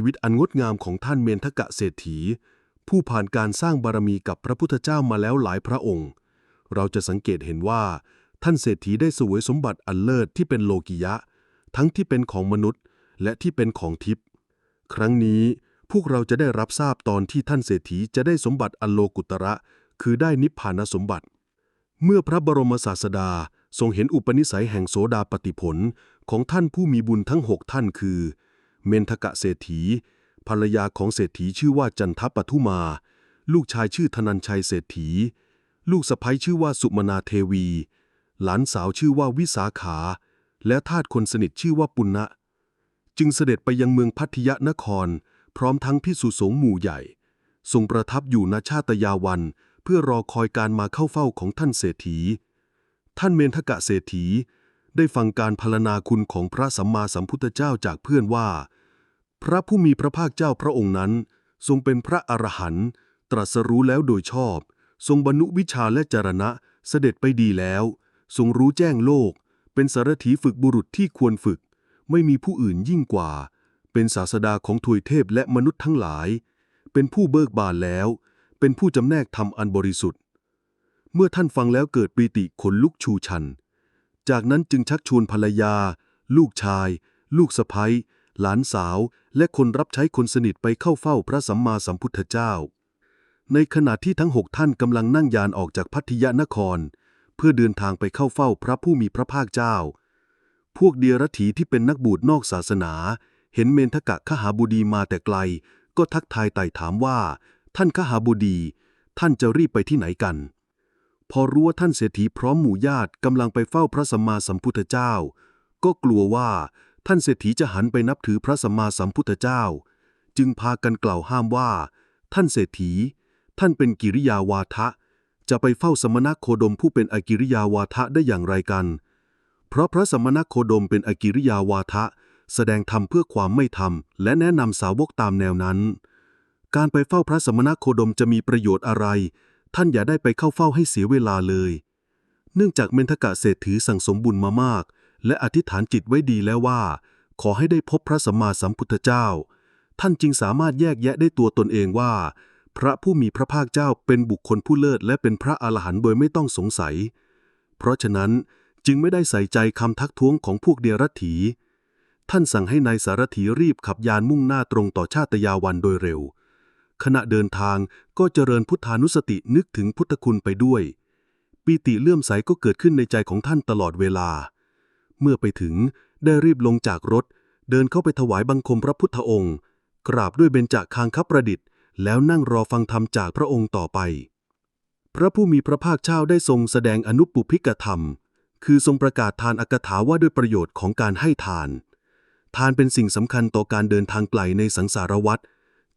ชีวิตอันงดงามของท่านเมนทกะเศรษฐี ผู้ผ่านการสร้างบารมีกับพระพุทธเจ้ามาแล้วหลายพระองค์ เราจะสังเกตเห็นว่า ท่านเศรษฐีได้สวยสมบัติอันเลิศที่เป็นโลกิยะ ทั้งที่เป็นของมนุษย์ และที่เป็นของทิพย์ครั้งนี้พวกเราจะได้รับทราบตอนที่ท่านเศรษฐีจะได้สมบัติอันโลกุตระ คือได้นิพพานสมบัติ เมื่อพระบรมศาสดาทรงเห็นอุปนิสัยแห่งโสดาปติผลของท่านผู้มีบุญทั้งหกท่านคือ เมนทกะเศรษฐี ภรรยาของเศรษฐีชื่อว่าจันทปทุมา ลูกชายชื่อธนัญชัยเศรษฐี ลูกสะใภ้ชื่อว่าสุมนาเทวี หลานสาวชื่อว่าวิสาขา และทาสคนสนิทชื่อว่าปุณณะ จึงเสด็จไปยังเมืองพัทยนคร พร้อมทั้งพิสุสงหมู่ใหญ่ ทรงประทับอยู่ณชาตยาวัน เพื่อรอคอยการมาเข้าเฝ้าของท่านเศรษฐี ท่านเมนทกะเศรษฐีได้ฟังการพรรณนาคุณของพระสัมมาสัมพุทธเจ้าจากเพื่อนว่า พระผู้มีพระภาคเจ้าพระองค์นั้น ทรงเป็นพระอรหันต์ตรัสรู้แล้วโดยชอบ ทรงบรรลุวิชาและจรณะเสด็จไปดีแล้ว ทรงรู้แจ้งโลก เป็นสารถีฝึกบุรุษที่ควรฝึก ไม่มีผู้อื่นยิ่งกว่า เป็นศาสดาของทวยเทพและมนุษย์ทั้งหลาย เป็นผู้เบิกบานแล้ว เป็นผู้จำแนกธรรมอันบริสุทธิ์ เมื่อท่านฟังแล้วเกิดปีติขนลุกชูชัน จากนั้นจึงชักชวนภรรยา ลูกชาย ลูกสะใภ้ หลานสาว และคนรับใช้คนสนิทไปเข้าเฝ้าพระสัมมาสัมพุทธเจ้า ในขณะที่ทั้งหกท่านกำลังนั่งยานออกจากพัทยานคร เพื่อเดินทางไปเข้าเฝ้าพระผู้มีพระภาคเจ้า พวกเดียรถีที่เป็นนักบูตรนอกศาสนา เห็นเมนทกะขหาบุดีมาแต่ไกล ก็ทักทายไต่ถามว่า ท่านขหาบุดี ท่านจะรีบไปที่ไหนกัน พอรู้ว่าท่านเศรษฐีพร้อมหมู่ญาติกำลังไปเฝ้าพระสัมมาสัมพุทธเจ้า ก็กลัวว่า ท่านเศรษฐีจะหันไปนับถือพระสัมมาสัมพุทธเจ้า จึงพากันกล่าวห้ามว่า ท่านเศรษฐี ท่านเป็นกิริยาวาทะ จะไปเฝ้าสมณโคดมผู้เป็นอกิริยาวาทะได้อย่างไรกัน เพราะพระสมณโคดมเป็นอกิริยาวาทะ แสดงธรรมเพื่อความไม่ธรรม และแนะนำสาวกตามแนวนั้น การไปเฝ้าพระสมณโคดมจะมีประโยชน์อะไร ท่านอย่าได้ไปเข้าเฝ้าให้เสียเวลาเลย เนื่องจากเมนทกะเศรษฐีสั่งสมบุญมามาก และอธิษฐานจิตไว้ดีแล้วว่า ขอให้ได้พบพระสัมมาสัมพุทธเจ้า ท่านจึงสามารถแยกแยะได้ตัวตนเองว่า พระผู้มีพระภาคเจ้าเป็นบุคคลผู้เลิศและเป็นพระอรหันต์โดยไม่ต้องสงสัย เพราะฉะนั้นจึงไม่ได้ใส่ใจคำทักท้วงของพวกเดียรถีท่านสั่งให้นายสารถีรีบขับยานมุ่งหน้าตรงต่อชาตยาวันโดยเร็ว ขณะเดินทางก็เจริญพุทธานุสตินึกถึงพุทธคุณไปด้วย ปีติเลื่อมใสก็เกิดขึ้นในใจของท่านตลอดเวลา เมื่อไปถึงได้รีบลงจากรถ เดินเข้าไปถวายบังคมพระพุทธองค์ กราบด้วยเบญจคางคับประดิษฐ์ แล้วนั่งรอฟังธรรมจากพระองค์ต่อไป พระผู้มีพระภาคเจ้าได้ทรงแสดงอนุปุพิกธรรม คือทรงประกาศทานอักถาว่าด้วยประโยชน์ของการให้ทาน ทานเป็นสิ่งสำคัญต่อการเดินทางไกลในสังสารวัฏ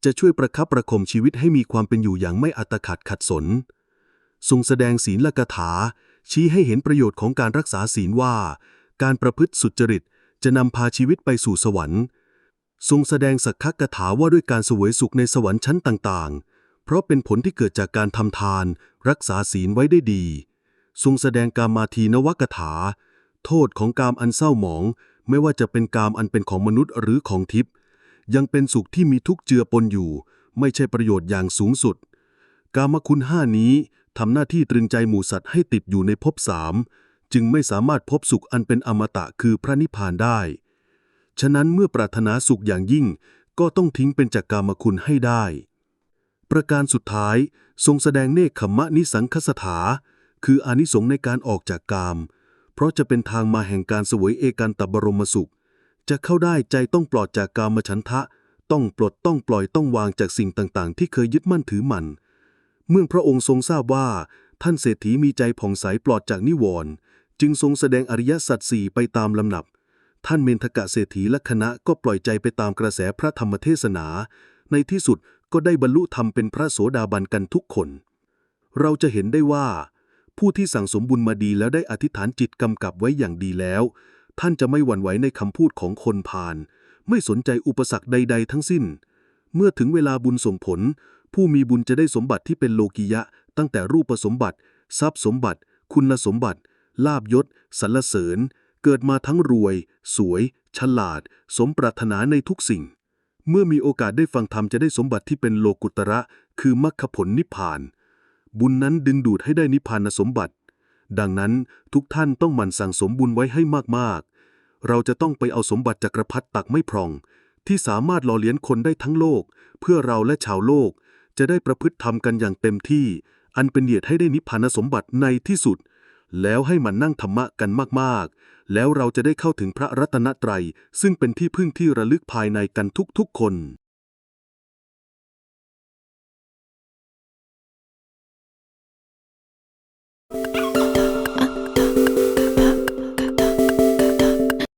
จะช่วยประคับประคมชีวิตให้มีความเป็นอยู่อย่างไม่อัตขัดขัดสน ทรงแสดงศีลละกถา ชี้ให้เห็นประโยชน์ของการรักษาศีลว่า การประพฤติสุจริต จะนำพาชีวิตไปสู่สวรรค์ ทรงแสดงสักขกถาว่าด้วยการสวยสุขในสวรรค์ชั้นต่างๆ เพราะเป็นผลที่เกิดจากการทำทาน รักษาศีลไว้ได้ดี ทรงแสดงกามาทีนวกถา โทษของกามอันเศร้าหมอง ไม่ว่าจะเป็นกามอันเป็นของมนุษย์หรือของทิพย์ยังเป็นสุขที่มีทุกเจือปนอยู่ ไม่ใช่ประโยชน์อย่างสูงสุด กามคุณห้านี้ทำหน้าที่ตรึงใจหมู่สัตว์ให้ติดอยู่ในภพสาม จึงไม่สามารถพบสุขอันเป็นอมตะคือพระนิพพานได้ ฉะนั้นเมื่อปรารถนาสุขอย่างยิ่งก็ต้องทิ้งเป็นจักกามคุณให้ได้ ประการสุดท้ายทรงแสดงเนคขมะนิสังคสถา คืออนิสงส์ในการออกจากกาม เพราะจะเป็นทางมาแห่งการสวยเอกันตบรมสุข จะเข้าได้ใจต้องปลอดจากกามฉันทะ ต้องปลดต้องปล่อยต้องวางจากสิ่งต่างๆ ที่เคยยึดมั่นถือมัน เมื่อพระองค์ทรงทราบว่าท่านเศรษฐีมีใจผ่องใสปลอดจากนิวรณ์ จึงทรงแสดงอริยสัจสี่ไปตามลำดับ ท่านเมนทกะเศรษฐีและคณะก็ปล่อยใจไปตามกระแสพระธรรมเทศนา ในที่สุดก็ได้บรรลุธรรมเป็นพระโสดาบันกันทุกคน เราจะเห็นได้ว่า ผู้ที่สั่งสมบุญมาดีแล้วได้อธิษฐานจิตกำกับไว้อย่างดีแล้ว ท่านจะไม่หวั่นไหวในคำพูดของคนพาลไม่สนใจอุปสรรคใด ๆ ทั้งสิ้น เมื่อถึงเวลาบุญส่งผล ผู้มีบุญจะได้สมบัติที่เป็นโลกิยะ ตั้งแต่รูปสมบัติ ทรัพย์สมบัติ คุณสมบัติ ลาบยศสรรเสริญ เกิดมาทั้งรวย สวย ฉลาด สมปรารถนาในทุกสิ่ง เมื่อมีโอกาสได้ฟังธรรมจะได้สมบัติที่เป็นโลกุตระ คือมรรคผลนิพพาน บุญนั้นดึงดูดให้ได้นิพพานสมบัติ ดังนั้นทุกท่านต้องหมั่นสั่งสมบุญไว้ให้มากๆ เราจะต้องไปเอาสมบัติจักรพรรดิตักไม่พร่อง ที่สามารถหล่อเลี้ยงคนได้ทั้งโลก เพื่อเราและชาวโลกจะได้ประพฤติธรรมกันอย่างเต็มที่ อันเป็นเหตุให้ได้นิพพานสมบัติในที่สุด แล้วให้มันนั่งธรรมะกันมากๆ แล้วเราจะได้เข้าถึงพระรัตนตรัย ซึ่งเป็นที่พึ่งที่ระลึกภายในกันทุกๆคน